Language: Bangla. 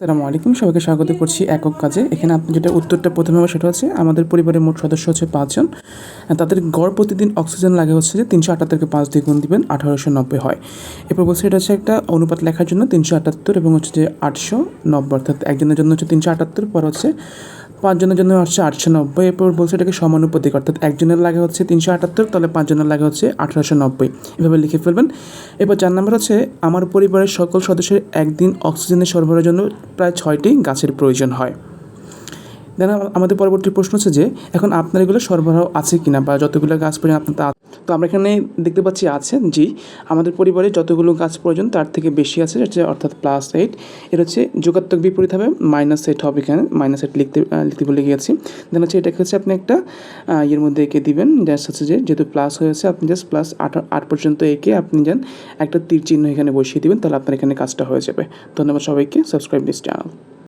আসসালামু আলাইকুম। সবাইকে স্বাগত করছি একক কাজে। এখানে আপনি যেটা উত্তরটা প্রথমে হবে সেটা হচ্ছে, আমাদের পরিবারের মোট সদস্য হচ্ছে পাঁচজন তাদের গড় প্রতিদিন অক্সিজেন লাগে হচ্ছে যে তিনশো আটাত্তরকে পাঁচ দিয়ে গুণ দিবেন, আঠারোশো নব্বই হয়। এরপর বলছে এটা হচ্ছে একটা অনুপাত লেখার জন্য তিনশো আটাত্তর এবং হচ্ছে যে আটশো নব্বই, অর্থাৎ একজনের জন্য হচ্ছে তিনশো আটাত্তর, পর হচ্ছে পাঁচজনের জন্য হচ্ছে আটশো নব্বই। এরপর বলছে এটাকে সমানুপাতিক, অর্থাৎ একজনের লাগে হচ্ছে তিনশো আটাত্তর, তাহলে পাঁচজনের লাগে হচ্ছে আঠারোশো নব্বই। এভাবে লিখে ফেলবেন। এরপর চার নম্বর হচ্ছে, আমার পরিবারের সকল সদস্যের একদিন অক্সিজেনের সরবরাহের জন্য প্রায় ছয়টি গাছের প্রয়োজন হয়। দেন আমাদের পরবর্তী প্রশ্ন হচ্ছে যে, এখন আপনার এগুলো সরবরাহ আছে কিনা বা যতগুলো গাছ প্রয়োজন আপনার তা তো আমরা এখানে দেখতে পাচ্ছি আছে, জি। আমাদের পরিবারে যতগুলো গাছ প্রয়োজন তার থেকে বেশি আছে হচ্ছে অর্থাৎ প্লাস এইট এটা হচ্ছে যোগাত্মক বিপরীত হবে মাইনাস এইট হবে এখানে মাইনাস এইট লিখতে লিখতে বলে গিয়েছি। দেন হচ্ছে এটাকে হচ্ছে আপনি একটা ইয়ের মধ্যে এঁকে দিবেন জাস্ট হচ্ছে যে, যেহেতু প্লাস হয়েছে আপনি জাস্ট প্লাস আট আট পর্যন্ত এঁকে আপনি যান, একটা তীর চিহ্ন এখানে বসিয়ে দিবেন, তাহলে আপনার এখানে কাজটা হয়ে যাবে। ধন্যবাদ সবাইকে সাবস্ক্রাইব দিস চ্যানেল